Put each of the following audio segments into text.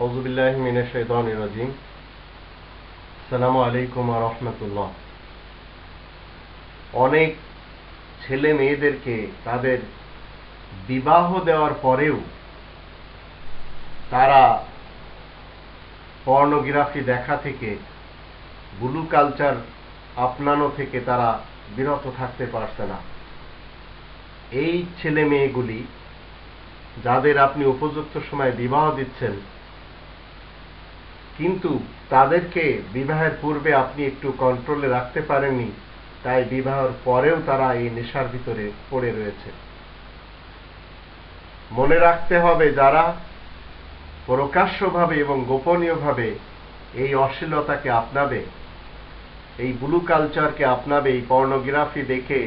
আউজুবিল্লাহ মিনের শৈতান রাজিম সালামু আলাইকুম রহমতুল্লাহ অনেক ছেলে মেয়েদেরকে তাদের বিবাহ দেওয়ার পরেও তারা পর্নোগ্রাফি দেখা থেকে, ব্লু কালচার আপনানো থেকে তারা বিরত থাকতে পারছে না। এই ছেলে মেয়েগুলি, যাদের আপনি উপযুক্ত সময় বিবাহ দিচ্ছেন কিন্তু তাদেরকে বিবাহের পূর্বে আপনি একটু কন্ট্রোলে রাখতে পারেননি, তাই বিবাহের পরেও তারা এই নেশার ভিতরে পড়ে রয়েছে। মনে রাখতে হবে যারা প্রকাশ্যভাবে এবং গোপনীয়ভাবে এই অশ্লীলতাকে আপনাবে, এই ব্লু কালচারকে আপনাবে, এই পর্নোগ্রাফি দেখে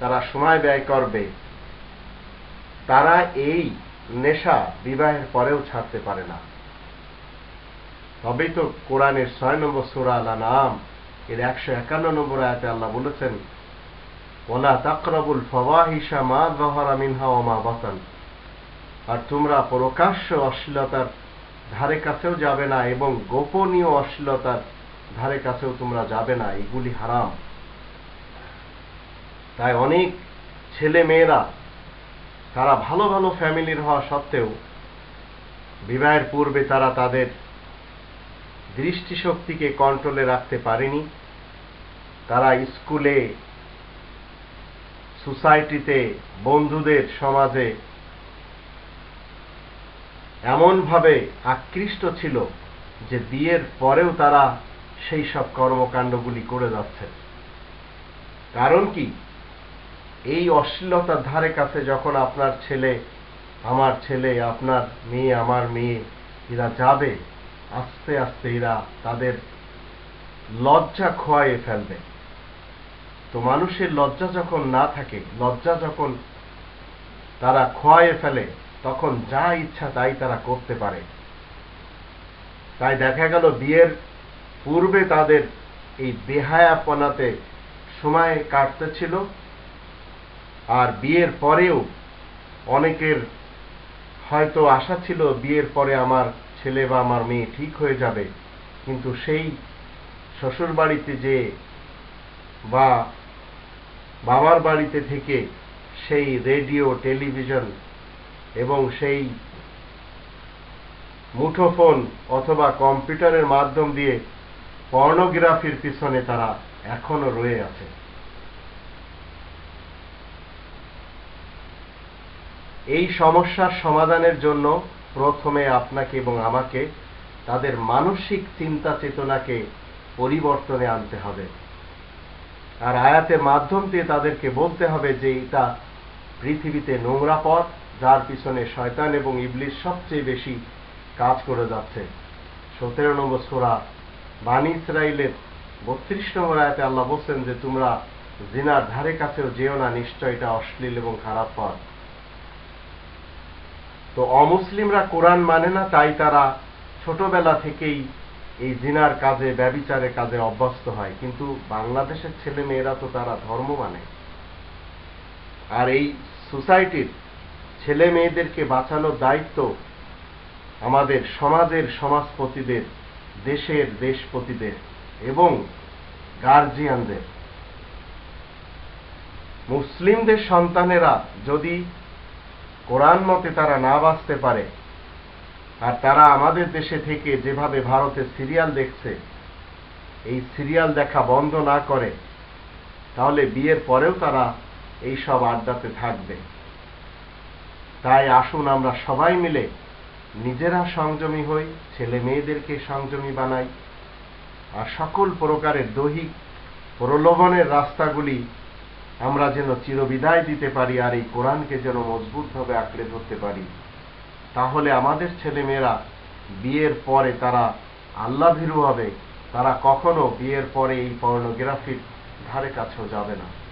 তারা সময় ব্যয় করবে, তারা এই নেশা বিবাহের পরেও ছাড়তে পারে না। তবেই তো কোরআনের ছয় নম্বর সুরা আল্লাহ নাম এর একশো একান্ন নম্বর আয়াতে আল্লাহ বলেছেন, ওলা তাকরাবুল ফওয়াহিসা মা জহরা মিনহা ও মা বাতান। আর তোমরা প্রকাশ্য অশ্লীলতার ধারে কাছেও যাবে না এবং গোপনীয় অশ্লীলতার ধারে কাছেও তোমরা যাবে না, এগুলি হারাম। তাই অনেক ছেলে মেয়েরা তারা ভালো ভালো ফ্যামিলির হওয়া সত্ত্বেও, বিবাহের পূর্বে তারা তাদের দৃষ্টিশক্তিকে কন্ট্রোলে রাখতে পারেনি। তারা স্কুলে সোসাইটিতে বন্ধুদের সমাজে এমনভাবে আকৃষ্ট ছিল যে বিয়ের পরেও তারা সেই সব কর্মকাণ্ডগুলি করে যাচ্ছে। কারণ কি? এই অশ্লীলতার ধারে কাছে যখন আপনার ছেলে, আমার ছেলে, আপনার মেয়ে, আমার মেয়ে, এরা যাবে আস্তে আস্তে এরা তাদের লজ্জা খোয়াইয়ে ফেলবে। তো মানুষের লজ্জা যখন না থাকে, লজ্জা যখন তারা খোয়াইয়ে ফেলে, তখন যা ইচ্ছা তাই তারা করতে পারে। তাই দেখা গেল বিয়ের পূর্বে তাদের এই বেহায়াপনাতে সময় কাটতেছিল, আর বিয়ের পরেও অনেকের হয়তো আশা ছিল বিয়ের পরে আমার ছেলে বা আমার মেয়ে ঠিক হয়ে যাবে, কিন্তু সেই শ্বশুর বাড়িতে যে বা বাবার বাড়িতে থেকে সেই রেডিও, টেলিভিশন এবং সেই মুঠোফোন অথবা কম্পিউটারের মাধ্যম দিয়ে পর্নোগ্রাফির পিছনে তারা এখনও রয়ে আছে। এই সমস্যার সমাধানের জন্য প্রথমে আপনাকে এবং আমাকে তাদের মানসিক চিন্তা চেতনাকে পরিবর্তনে আনতে হবে। আর আয়াতের মাধ্যম দিয়ে তাদেরকে বলতে হবে যে এটা পৃথিবীতে নোংরা পথ, যার পিছনে শয়তান এবং ইবলিশ সবচেয়ে বেশি কাজ করে যাচ্ছে। সতেরো নম্বর সোরা বাণী ইসরায়েলের বত্রিশ নম্বর আয়াতে আল্লাহ বলছেন যে তোমরা জিনার ধারে কাছেও যেও না, নিশ্চয় এটা অশ্লীল এবং খারাপ পথ। তো অমুসলিমরা কোরআন মানে না, তাই তারা ছোটবেলা থেকেই এই জিনার কাজে, ব্যবিচারের কাজে অভ্যস্ত হয়। কিন্তু বাংলাদেশের ছেলে মেয়েরা তো তারা ধর্ম মানে। আর এই সোসাইটির ছেলে মেয়েদেরকে বাঁচানোর দায়িত্ব আমাদের সমাজের সমাজপতিদের, দেশের দেশপতিদের এবং গার্জিয়ানদের মুসলিমদের সন্তানেরা যদি কোরআন মতে তারা না বাঁচতে পারে। আর তারা আমাদের দেশে থেকে যেভাবে ভারতে সিরিয়াল দেখছে, এই সিরিয়াল দেখা বন্ধ না করে, তাহলে বিয়ের পরেও তারা এই সব আড্ডাতে থাকবে। তাই আসুন আমরা সবাই মিলে নিজেরা সংযমী হই, ছেলে মেয়েদেরকে সংযমী বানাই। আর সকল প্রকারের দৈহিক প্রলোভনের রাস্তাগুলি আমরা যেন চিরবিদায় দিতে পারি আর এই কোরআনকে যেন মজবুতভাবে আঁকড়ে ধরতে পারি। তাহলে আমাদের ছেলেমেয়েরা বিয়ের পরে তারা আল্লাহ ভীরু হবে। তারা কখনো বিয়ের পরে এই পর্নোগ্রাফির ধারে কাছেও যাবে না।